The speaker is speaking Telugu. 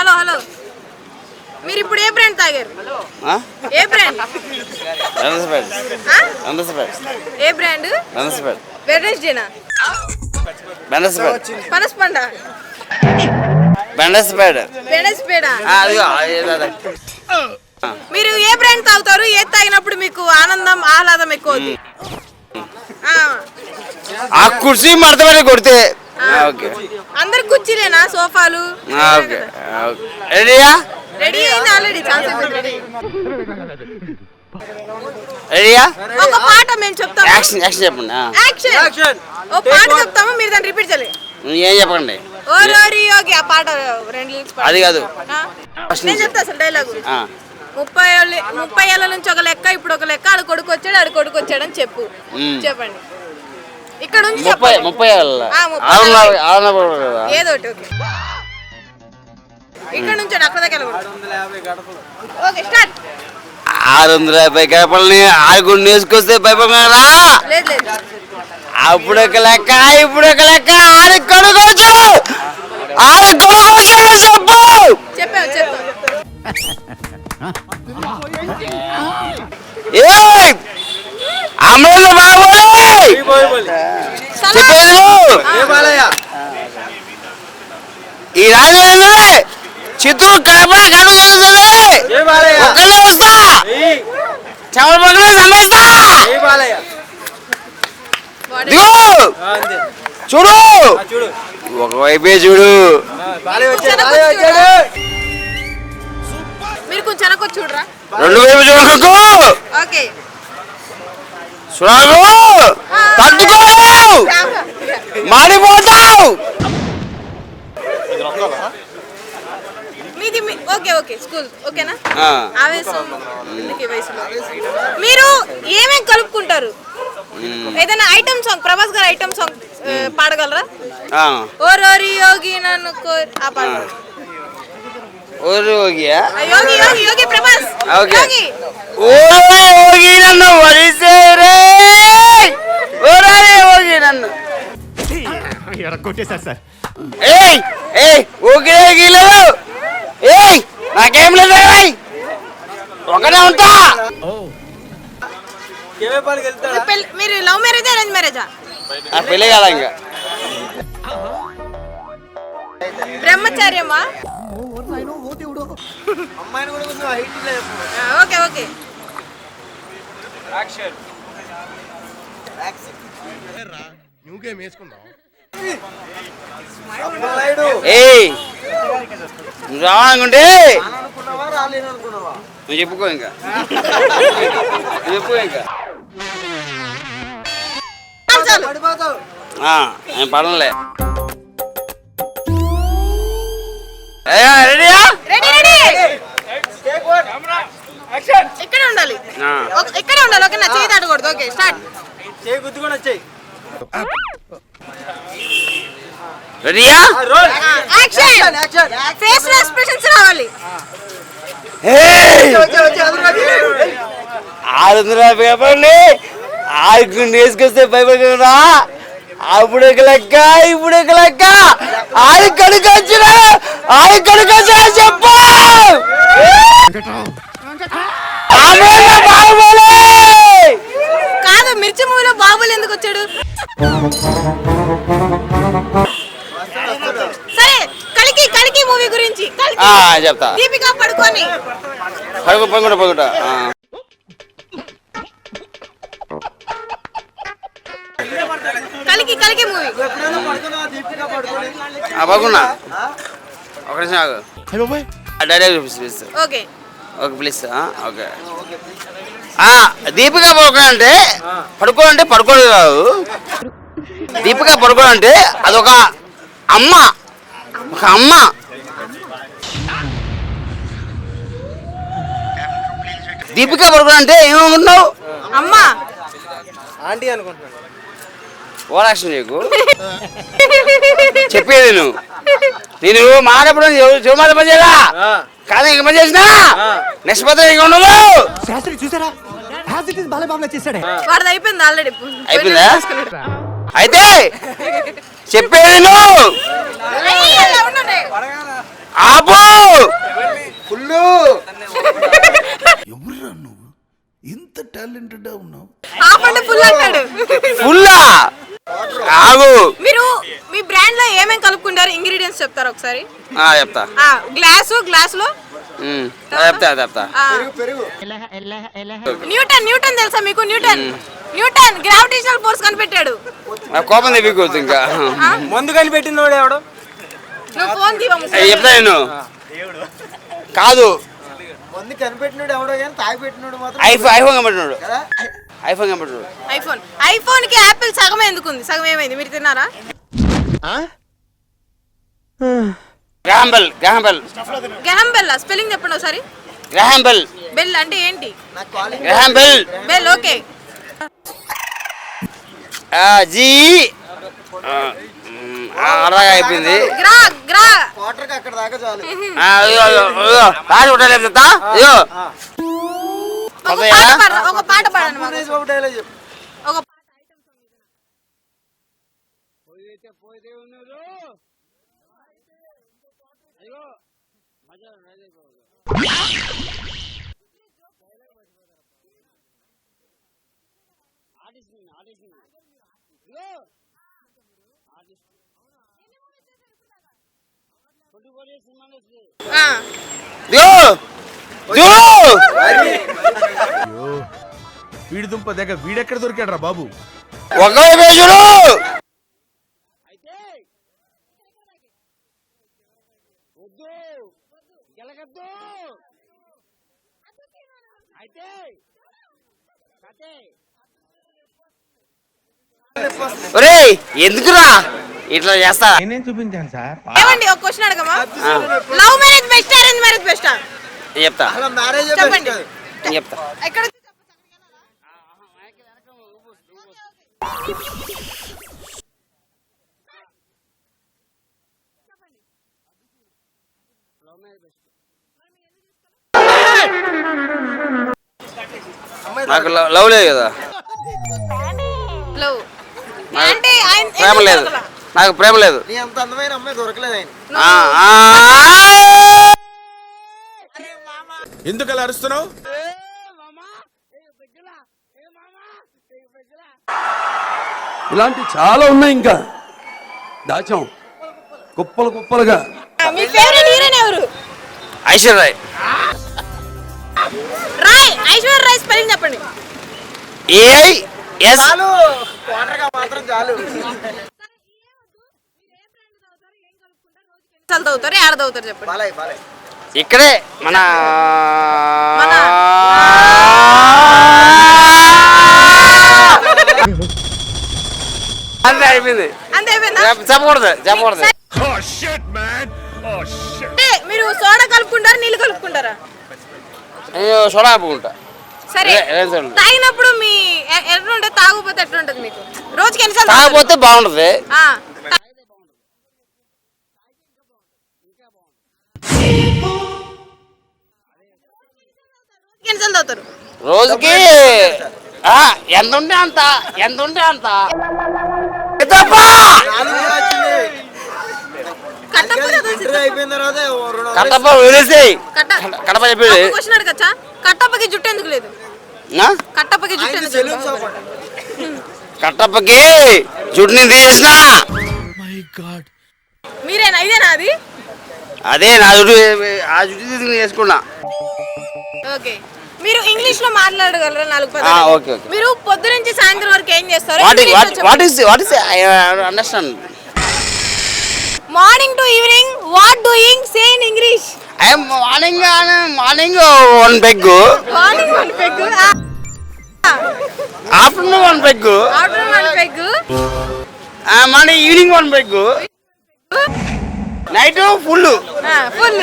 Hello hello. మీరు ఇప్పుడు ఏ బ్రాండ్ తాగారు? ఆ? ఏ బ్రాండ్? ఏ బ్రాండ్? వెడ్నెస్డేనా పనస్పండ. మీరు ఏ బ్రాండ్ తాగుతారు? ఏది తాగినప్పుడు మీకు ఆనందం ఆహ్లాదం ఎక్కువ ఆ, ఆ కుర్చీ మడతపడి కొడితే ఓకే అందరు కుర్చీలేనా? సోఫాలు? ఓకే. రెడీయా రెడీ అయింది ఆల్రెడీ ఛాన్స్ రెడీ రెడీయా ఒక పాట మేము యాక్షన్ యాక్షన్ చెప్పండి. యాక్షన్ ఓ పాట చెప్తాము? మీరు దాన్ని రిపీట్ చేయాలి. ఏం చెప్పండి యోగి ఆ పాట రెండు. అది కాదు? నేను చెప్తా అసలు డైలాగు ముప్పై ఏళ్ళ- ముప్పై ఏళ్ళ నుంచి ఒక లెక్క ఇప్పుడు ఒక లెక్క ఆడు కొడుకు వచ్చాడు ఆడు కొడుకు వచ్చాడు అని చెప్పు. మ్మ్. చెప్పండి. ఇక్కడ నుంచి ముప్పై ముప్పై ఏదో ఇక్కడ నుంచి అక్కడ దగ్గర ఓకే స్టార్ట్. ఆరు వందల యాభై గడపల్ని ఆరుగురు నేసుకొస్తే భయపడరా అప్పుడు ఒక లెక్క ఇప్పుడు ఒక లెక్క. ఆరు కొనుకోవచ్చు ఆరు కొనుకోవచ్చు చెప్పు. చెప్పావు చెప్పావు. ఏ అమలు బాబు! ఈ రాజు చిత్తూరు కడప కడుపు ఒక్కళ్ళే వస్తా సంభేస్తా వాడు- దిగు. చూడు. ఒకవైపే చూడు. మీరు కొంచెం చూడరా? రెండు వైపు చూడకు. ఓకే. చూడకు తట్టుకోలేవు మాడిపోతావు మీది ఓకే ఓకే స్కూల్ ఓకేనా? ఆవేశం మీరు ఏమేం కలుపుకుంటారు? ఏదైనా ఐటమ్ సాంగ్ ప్రభాస్ గారు ఐటమ్ సాంగ్ పాడగలరా. ఓ రోరి యోగి నన్ను ఆ పాట ఓగి నన్ను వరిసేరే ఓరే ఓగి నన్ను కొట్టేశారు సార్ ఏయ్ ఏయ్ గీలేదు ఏయ్ నాకేం లేదు ఏయ్. ఒకటే ఉంటా మీరు లవ్ మ్యారేజ్ అరేంజ్ మ్యారేజా ఆ పెళ్ళి కదా ఇంకా బ్రహ్మచార్యమా అమ్మాయిని కూడా కొంచెం హైట్ ఓకే ఓకే. నువ్వుగేం వేసుకుందాం. అబ్బాయిడు ఏయ్! నువ్వు రావాలనుకుంటే అనుకున్నావా రాలేను అనుకున్నావా నువ్వు చెప్పుకో ఇంకా. నువ్వు చెప్పుకో ఇంకా. నేను పడలే ఇక్కడే ఉండాలి. ఇక్కడే ఉండాలి. ఓకే నా చేయి దాటకూడదు. Okay start. చేయి గుద్దుకొని వచ్చాయి. రెడీయా? యాక్షన్. ఫేస్ ఎక్స్ప్రెషన్స్ రావాలి. ఆరు వందల యాభై ఆరు వేసుకొస్తే భయపడరా అప్పుడు ఒక లెక్క ఇప్పుడు ఒక లెక్క ఆరు కడుకు వచ్చిన ఆరు కడుకు వచ్చిన చెప్పు! కాదు మిర్చి మూవీలో బాబులు ఎందుకు వచ్చాడు? సరే కలికి కలికి మూవీ గురించి చెప్తా. దీపిక పడుకొని. పడుకో పడుకుంటా పడుకుంటా. కలికి కలికి మూవీ. ఎప్పుడైనా పడుకున్నావా దీపిక పడుకొని ఆ, పడుకున్నా. ఒక నిమిషం ఆగు. చూపిస్తా ఓకే. Okay please okay. ఆ, దీపిక పడుకో అంటే పడుకో అంటే పడుకోడు కాదు. దీపిక పడుకో అంటే అదొక అమ్మ. ఒక అమ్మ. దీపిక పడుకో అంటే ఏమనుకుంటున్నావు? అమ్మా. ఆంటీ అనుకుంటున్నాను. ఓరాక్షన్ నీకు? చెప్పేది నువ్వు నేను మాడప్పుడు చెవు మాట పని కానీ ఇంక పని చేసినా? నెక్స్ట్ పత్ర ఉండదు. శాస్త్రి చూసారా? అయితే చెప్పేది నువ్వు ఎవరు నువ్వు? ఇంత టాలెంటెడ్ ఉన్నావు? ఫుల్ అంటాడు. ఫుల్లా? ఆగు. మీరు మీ బ్రాండ్లో ఏమేం కలుపుకుంటారు? ఇంగ్రీడియంట్స్ చెప్తారా ఒకసారి? ఆ, చెప్తా. ఆ గ్లాసు గ్లాస్లో ఉమ్, చెప్తా చెప్తా. ఆ, న్యూటన్ న్యూటన్ తెలుసా మీకు? న్యూటన్. న్యూటన్ గ్రావిటేషనల్ ఫోర్స్ కనిపెట్టాడు. నా కోపం తెప్పికోవచ్చు ఇంకా. మందు కనిపెట్టిన వాడు ఎవడు? నువ్వు ఫోన్ చెప్తా నేను. కాదు. మందు కనిపెట్టినాడు ఎవడో కానీ తాగి పెట్టినాడు మాత్రం ఐఫోన్ ఐఫోన్ కనబడుతున్నాడు కదా? ఐఫోన్ కనబడుతున్నాడు ఐఫోన్. ఐఫోన్కి యాపిల్ సగం ఎందుకుంది? సగం ఏమైంది? మీరు తిన్నారా? Graham Bell Graham Bell Graham Bell spelling చెప్పండి ఒకసారి. గ్రాహం బెల్ అంటే ఏంటి? Graham Bell okay. ఆ, జీ. అరగా అయిపోయింది. రాసి చెప్తా? ఒక? పాట పాడండి. సురేష్ బాబు డైలాగ్ చెప్పు ఒక పాట ఆ, ఇదిగో ఇదిగో వీడి దుంప దగ్గర వీడెక్కడ దొరికాడు రా బాబు ఎందుకురా? ఇట్లా చేస్తా. నేనేం చూపించాను సార్? ఏమండి ఒక question అడగమా? Love marriage best arrange marriage బెస్టా చెప్తా. చెప్పండి. చెప్తా. ఎక్కడ నాకు లవ్- లవ్ లేదు కదా. లవ్ అంటే ప్రేమ లేదు? నాకు ప్రేమ లేదు. నీ అంత అందమైన అమ్మాయి దొరకలేదు ఆయన. ఎందుకు అలా అరుస్తున్నావు? ఇలాంటి చాలా ఉన్నాయి ఇంకా. దాచాం. కుప్పలు కుప్పలుగా. మీ ఫేవరెట్ హీరోయిన్ ఎవరు? ఐశ్వర్య రాయ్. రాయ్ ఐశ్వర్య రాయ్ స్పెల్లింగ్ చెప్పండి. ఏఐ ఎస్ చాలు వాటర్గా మాత్రం చాలు. ఎన్నిసార్లు తవ్వుతారు ఏడ తవ్వుతారు చెప్పండి. బాలయ్య బాలయ్య. ఇక్కడే మన మన అంతే అయిపోయింది. అంతే అయిపోయిందా? చెప్- చెప్పకూడదు చెప్పకూడదు. అంటే మీరు సోడా కలుపుకుంటారా నీళ్ళు కలుపుకుంటారా? నేను సోడా ఆపుకుంటా సరే? తాగినప్పుడు మీ ఎట్లుంటుంది తాగకపోతే ఎట్లుంటుంది మీకు? రోజుకి ఎన్నిసార్లు? తాగపోతే బాగుంటది. ఎన్నిసార్లు తాగుతారు రోజుకి ఆ, ఎంత ఉంటే అంత ఎంత ఉంటే అంత. కట్టప్ప కట్టప్ప వదిలేసేయ్. కట్ట కడప చెప్పేది. క్వశ్చన్ అడగచ్చా? కట్టప్పకి జుట్టు ఎందుకు లేదు? కట్టప్పకి జుట్టు ఎందుకు కట్టప్పకి జుట్టుని తీసేసిన మీరేనా? ఇదేనా అది? అదే నా జుట్టు ఆ జుట్టు తీసుకుని వేసుకున్నా ఓకే. మీరు ఇంగ్లీష్లో మాట్లాడగలరా నాలుగు ఆ, పదాలు ఓకే, ఓకే. మీరు పొద్దు నుంచి సాయంత్రం వరకు ఏం చేస్తారు what what what is what is I understand morning to evening what doing say in English I'm morning morning one peg morning one peg afternoon one peg afternoon one peg morning evening one peg night full full